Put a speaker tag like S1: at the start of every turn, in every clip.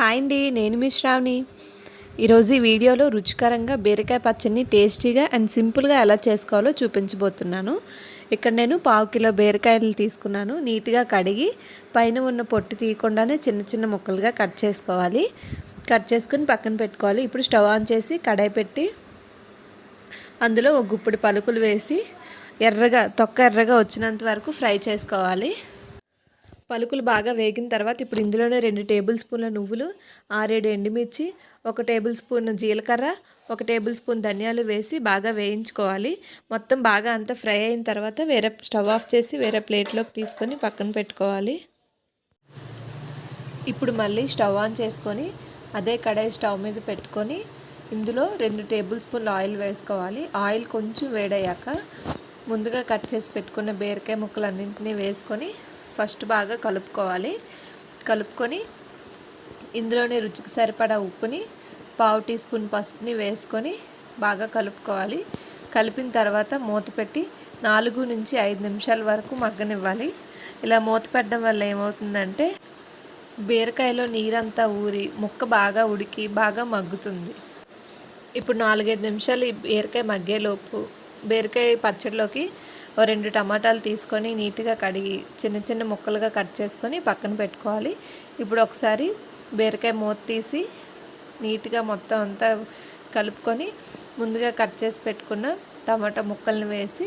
S1: Hi అండి నేను మీ శ్రావణి. ఈరోజు ఈ వీడియోలో రుచికరంగా బీరకాయ పచ్చడిని టేస్టీగా అండ్ సింపుల్గా ఎలా చేసుకోవాలో చూపించబోతున్నాను. ఇక్కడ నేను పావు కిలో బీరకాయలు తీసుకున్నాను. నీట్గా కడిగి పైన ఉన్న పొట్టు తీయకుండానే చిన్న చిన్న ముక్కలుగా కట్ చేసుకోవాలి. కట్ చేసుకుని పక్కన పెట్టుకోవాలి. ఇప్పుడు స్టవ్ ఆన్ చేసి కడాయి పెట్టి అందులో ఒక గుప్పిడి పలుకులు వేసి ఎర్రగా తొక్క ఎర్రగా వచ్చినంత వరకు ఫ్రై చేసుకోవాలి. పలుకులు బాగా వేగిన తర్వాత ఇప్పుడు ఇందులోనే రెండు టేబుల్ స్పూన్ల నువ్వులు ఆరేడు ఎండుమిర్చి ఒక టేబుల్ స్పూన్ జీలకర్ర ఒక టేబుల్ స్పూన్ ధనియాలు వేసి బాగా వేయించుకోవాలి. మొత్తం బాగా అంతా ఫ్రై అయిన తర్వాత వేరే స్టవ్ ఆఫ్ చేసి వేరే ప్లేట్లోకి తీసుకొని పక్కన పెట్టుకోవాలి. ఇప్పుడు మళ్ళీ స్టవ్ ఆన్ చేసుకొని అదే కడాయి స్టవ్ మీద పెట్టుకొని ఇందులో రెండు టేబుల్ స్పూన్ల ఆయిల్ వేసుకోవాలి. ఆయిల్ కొంచెం వేడయ్యాక ముందుగా కట్ చేసి పెట్టుకున్న బీరకాయ ముక్కలన్నింటినీ వేసుకొని ఫస్ట్ బాగా కలుపుకోవాలి. కలుపుకొని ఇందులోనే రుచికి సరిపడా ఉప్పుని పావు టీ స్పూన్ పసుపుని వేసుకొని బాగా కలుపుకోవాలి. కలిపిన తర్వాత మూత పెట్టి నాలుగు నుంచి ఐదు నిమిషాల వరకు మగ్గనివ్వాలి. ఇలా మూత పెట్టడం వల్ల ఏమవుతుందంటే బీరకాయలో నీరంతా ఊరి ముక్క బాగా ఉడికి బాగా మగ్గుతుంది. ఇప్పుడు నాలుగైదు నిమిషాలు ఈ బీరకాయ మగ్గేలోపు బీరకాయ పచ్చడిలోకి ఓ రెండు టమాటాలు తీసుకొని నీట్గా కడిగి చిన్న చిన్న ముక్కలుగా కట్ చేసుకొని పక్కన పెట్టుకోవాలి. ఇప్పుడు ఒకసారి బీరకాయ మూత తీసి నీట్గా మొత్తం అంతా కలుపుకొని ముందుగా కట్ చేసి పెట్టుకున్న టమాటా ముక్కల్ని వేసి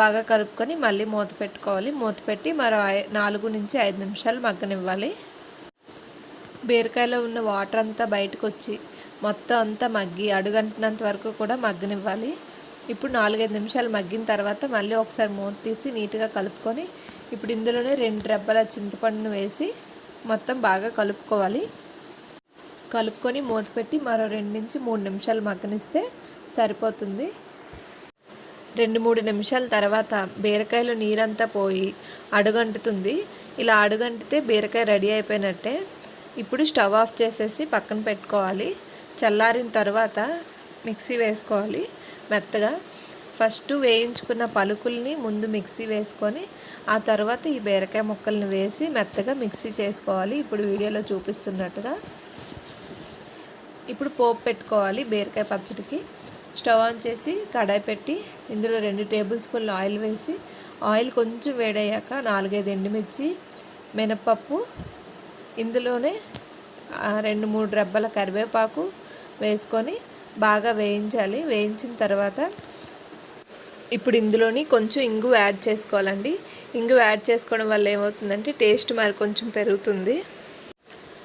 S1: బాగా కలుపుకొని మళ్ళీ మూత పెట్టుకోవాలి. మూత పెట్టి మరో నాలుగు నుంచి ఐదు నిమిషాలు మగ్గనివ్వాలి. బీరకాయలో ఉన్న వాటర్ అంతా బయటకు వచ్చి మొత్తం అంతా మగ్గి అడుగంటినంత వరకు కూడా మగ్గనివ్వాలి. ఇప్పుడు నాలుగైదు నిమిషాలు మగ్గిన తర్వాత మళ్ళీ ఒకసారి మూత తీసి నీట్గా కలుపుకొని ఇప్పుడు ఇందులోనే రెండు రెబ్బల చింతపండును వేసి మొత్తం బాగా కలుపుకోవాలి. కలుపుకొని మూత పెట్టి మరో రెండు నుంచి మూడు నిమిషాలు మగ్గనిస్తే సరిపోతుంది. రెండు మూడు నిమిషాల తర్వాత బీరకాయలో నీరంతా పోయి అడుగంటుతుంది. ఇలా అడుగంటితే బీరకాయ రెడీ అయిపోయినట్టే. ఇప్పుడు స్టవ్ ఆఫ్ చేసేసి పక్కన పెట్టుకోవాలి. చల్లారిన తర్వాత మిక్సీ వేసుకోవాలి. మెత్తగా. ఫస్ట్ వేయించుకున్న పలుకుల్ని ముందు మిక్సీ వేసుకొని ఆ తర్వాత ఈ బీరకాయ ముక్కల్ని వేసి మెత్తగా మిక్సీ చేసుకోవాలి. ఇప్పుడు వీడియోలో చూపిస్తున్నట్టుగా. ఇప్పుడు పోపు పెట్టుకోవాలి బీరకాయ పచ్చడికి. స్టవ్ ఆన్ చేసి కడాయి పెట్టి ఇందులో రెండు టేబుల్ స్పూన్లు ఆయిల్ వేసి ఆయిల్ కొంచెం వేడయ్యాక నాలుగైదు ఎండుమిర్చి మినపప్పు ఇందులోనే రెండు మూడు రెబ్బల కరివేపాకు వేసుకొని బాగా వేయించాలి. వేయించిన తర్వాత ఇప్పుడు ఇందులోని కొంచెం ఇంగు యాడ్ చేసుకోవాలండి. ఇంగు యాడ్ చేసుకోవడం వల్ల ఏమవుతుందంటే టేస్ట్ మరి కొంచెం పెరుగుతుంది.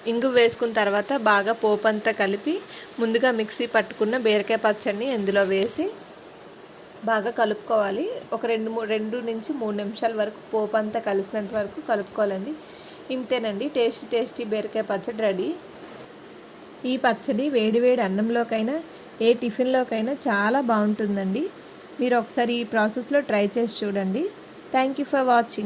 S1: ఇంగు వేసుకున్న తర్వాత బాగా పోపు అంతా కలిపి ముందుగా మిక్సీ పట్టుకున్న బీరకాయ పచ్చడిని ఇందులో వేసి బాగా కలుపుకోవాలి. ఒక రెండు మూడు రెండు నుంచి మూడు నిమిషాల వరకు పోపు అంతా కలిసినంత వరకు కలుపుకోవాలండి. ఇంతేనండి. టేస్టీ టేస్టీ బీరకాయ పచ్చడి రెడీ. ఈ పచ్చడి వేడివేడి అన్నంలోకైనా ఏ టిఫిన్లోకైనా చాలా బాగుంటుందండి. మీరు ఒకసారి ఈ ప్రాసెస్లో ట్రై చేసి చూడండి. Thank you for watching